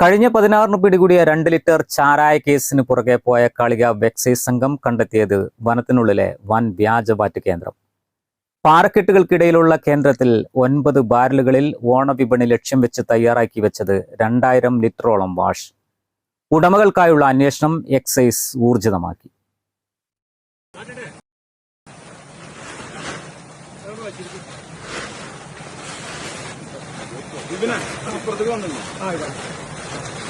കഴിഞ്ഞ പതിനാറിന് പിടികൂടിയ രണ്ട് ലിറ്റർ ചാരായ കേസിന് പുറകെ പോയ കാളിക വെക്സൈസ് സംഘം കണ്ടെത്തിയത് വനത്തിനുള്ളിലെ വൻ വ്യാജവാറ്റ് കേന്ദ്രം. പാറക്കെട്ടുകൾക്കിടയിലുള്ള കേന്ദ്രത്തിൽ ഒൻപത് ബാരലുകളിൽ ഓണവിപണി ലക്ഷ്യം വെച്ച് തയ്യാറാക്കി വെച്ചത് രണ്ടായിരം ലിറ്ററോളം വാഷ്. ഉടമകൾക്കായുള്ള അന്വേഷണം എക്സൈസ് ഊർജിതമാക്കി.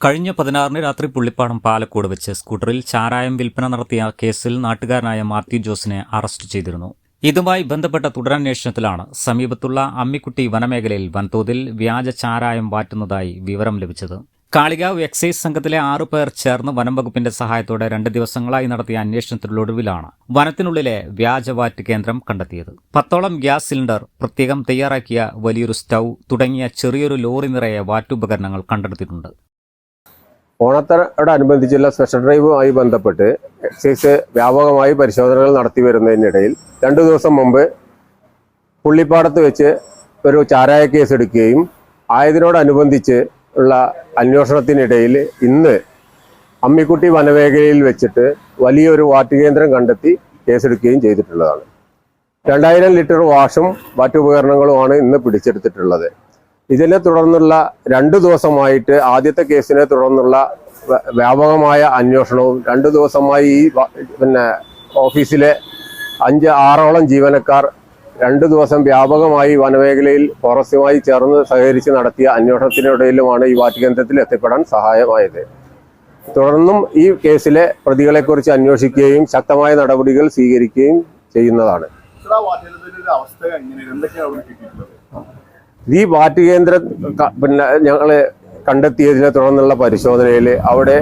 കഴിഞ്ഞ പതിനാറിന് രാത്രി പുള്ളിപ്പാടം പാലക്കോട് വെച്ച് സ്കൂട്ടറിൽ ചാരായം വിൽപ്പന നടത്തിയ കേസിൽ നാട്ടുകാരനായ മാത്യു ജോസിനെ അറസ്റ്റ് ചെയ്തിരുന്നു. ഇതുമായി ബന്ധപ്പെട്ട തുടരന്വേഷണത്തിലാണ് സമീപത്തുള്ള അമ്മിക്കുട്ടി വനമേഖലയിൽ വൻതോതിൽ വ്യാജ ചാരായം വാറ്റുന്നതായി വിവരം ലഭിച്ചത്. കാളികാവ് എക്സൈസ് സംഘത്തിലെ ആറു പേർ ചേർന്ന് വനം വകുപ്പിന്റെ സഹായത്തോടെ രണ്ട് ദിവസങ്ങളായി നടത്തിയ അന്വേഷണത്തിലൊടുവിലാണ് വനത്തിനുള്ളിലെ വ്യാജവാറ്റ് കേന്ദ്രം കണ്ടെത്തിയത്. പത്തോളം ഗ്യാസ് സിലിണ്ടർ പ്രത്യേകം തയ്യാറാക്കിയ വലിയൊരു സ്റ്റൗ തുടങ്ങിയ ചെറിയൊരു ലോറി നിറയെ വാറ്റുപകരണങ്ങൾ കണ്ടെടുത്തിട്ടുണ്ട്. ഓണത്തോടനുബന്ധിച്ചുള്ള സ്പെഷ്യൽ ഡ്രൈവുമായി ബന്ധപ്പെട്ട് എക്സൈസ് വ്യാപകമായി പരിശോധനകൾ നടത്തി വരുന്നതിനിടയിൽ രണ്ടു ദിവസം മുമ്പ് പുള്ളിപ്പാടത്ത് വെച്ച് ഒരു ചാരായ കേസ് എടുക്കുകയും ആയതിനോടനുബന്ധിച്ച് ഉള്ള അന്വേഷണത്തിനിടയിൽ ഇന്ന് അമ്മിക്കുട്ടി വനമേഖലയിൽ വെച്ചിട്ട് വലിയൊരു വാറ്റ് കേന്ദ്രം കണ്ടെത്തി കേസെടുക്കുകയും ചെയ്തിട്ടുള്ളതാണ്. രണ്ടായിരം ലിറ്റർ വാഷും വാറ്റുപകരണങ്ങളുമാണ് ഇന്ന് പിടിച്ചെടുത്തിട്ടുള്ളത്. ഇതിനെ തുടർന്നുള്ള രണ്ടു ദിവസമായിട്ട് ആദ്യത്തെ കേസിനെ തുടർന്നുള്ള വ്യാപകമായ അന്വേഷണവും രണ്ടു ദിവസമായി ഈ പിന്നെ ഓഫീസിലെ അഞ്ച് ആറോളം ജീവനക്കാർ രണ്ടു ദിവസം വ്യാപകമായി വനമേഖലയിൽ ഫോറസ്റ്റുമായി ചേർന്ന് സഹകരിച്ച് നടത്തിയ അന്വേഷണത്തിനിടയിലുമാണ് ഈ വാറ്റ് കേന്ദ്രത്തിൽ എത്തിപ്പെടാൻ സഹായമായത്. തുടർന്നും ഈ കേസിലെ പ്രതികളെക്കുറിച്ച് അന്വേഷിക്കുകയും ശക്തമായ നടപടികൾ സ്വീകരിക്കുകയും ചെയ്യുന്നതാണ്. അവസ്ഥ എങ്ങനെയാണ്? എന്തൊക്കെയാണ് കിട്ടിയിട്ടുള്ളത്? ഈ വാറ്റ് കേന്ദ്രം പിന്നെ ഞങ്ങൾ കണ്ടെത്തിയതിനെ തുടർന്നുള്ള പരിശോധനയിൽ അവിടെ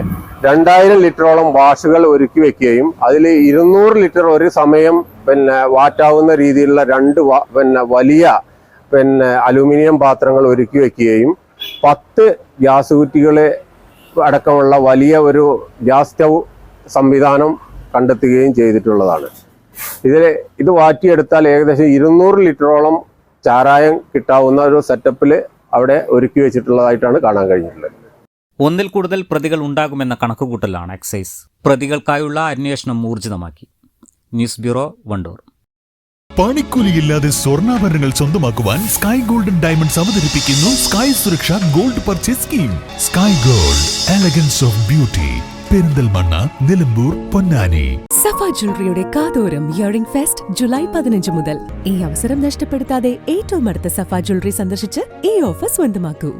രണ്ടായിരം ലിറ്ററോളം വാഷുകൾ ഒരുക്കി വെക്കുകയും അതിൽ ഇരുന്നൂറ് ലിറ്റർ ഒരു സമയം പിന്നെ വാറ്റാവുന്ന രീതിയിലുള്ള രണ്ട് പിന്നെ വലിയ പിന്നെ അലുമിനിയം പാത്രങ്ങൾ ഒരുക്കി വെക്കുകയും പത്ത് ഗ്യാസ് കുറ്റികളെ അടക്കമുള്ള വലിയ ഒരു ഗ്യാസ് സ്റ്റൗ സംവിധാനം കണ്ടെത്തുകയും ചെയ്തിട്ടുള്ളതാണ്. ഇതിൽ ഇത് വാറ്റിയെടുത്താൽ ഏകദേശം ഇരുന്നൂറ് ലിറ്ററോളം ചാരായം കിട്ടാവുന്ന ഒരു സെറ്റപ്പിൽ അവിടെ ഒരുക്കി വെച്ചിട്ടുള്ളതായിട്ടാണ് കാണാൻ കഴിഞ്ഞിട്ടുള്ളത്. ഒന്നിൽ കൂടുതൽ പ്രതികൾ ഉണ്ടാകുമെന്ന കണക്കുകൂട്ടലാണ് എക്സൈസ് പ്രതികൾക്കായുള്ള അന്വേഷണം ഊർജിതമാക്കി. News bureau Vandoor. പണിക്കൂലിയില്ലാതെ സ്വർണാഭരണങ്ങൾ സ്വന്തമാക്കുവാൻ സ്കൈ ഗോൾഡൻ ഡയമണ്ട്സ് അവതരിപ്പിക്കുന്നു സ്കൈ സുരക്ഷ gold purchase scheme sky gold elegance of beauty Perinthalmanna Nilambur Ponnani. Safa ജ്വല്ലറിയുടെ കാതോരം ഇയറിംഗ് ഫെസ്റ്റ് ജൂലൈ പതിനഞ്ച് മുതൽ. ഈ അവസരം നഷ്ടപ്പെടുത്താതെ ഏറ്റവും അടുത്ത സഫ ജ്വല്ലറി സന്ദർശിച്ച് ഈ ഓഫർ സ്വന്തമാക്കൂ.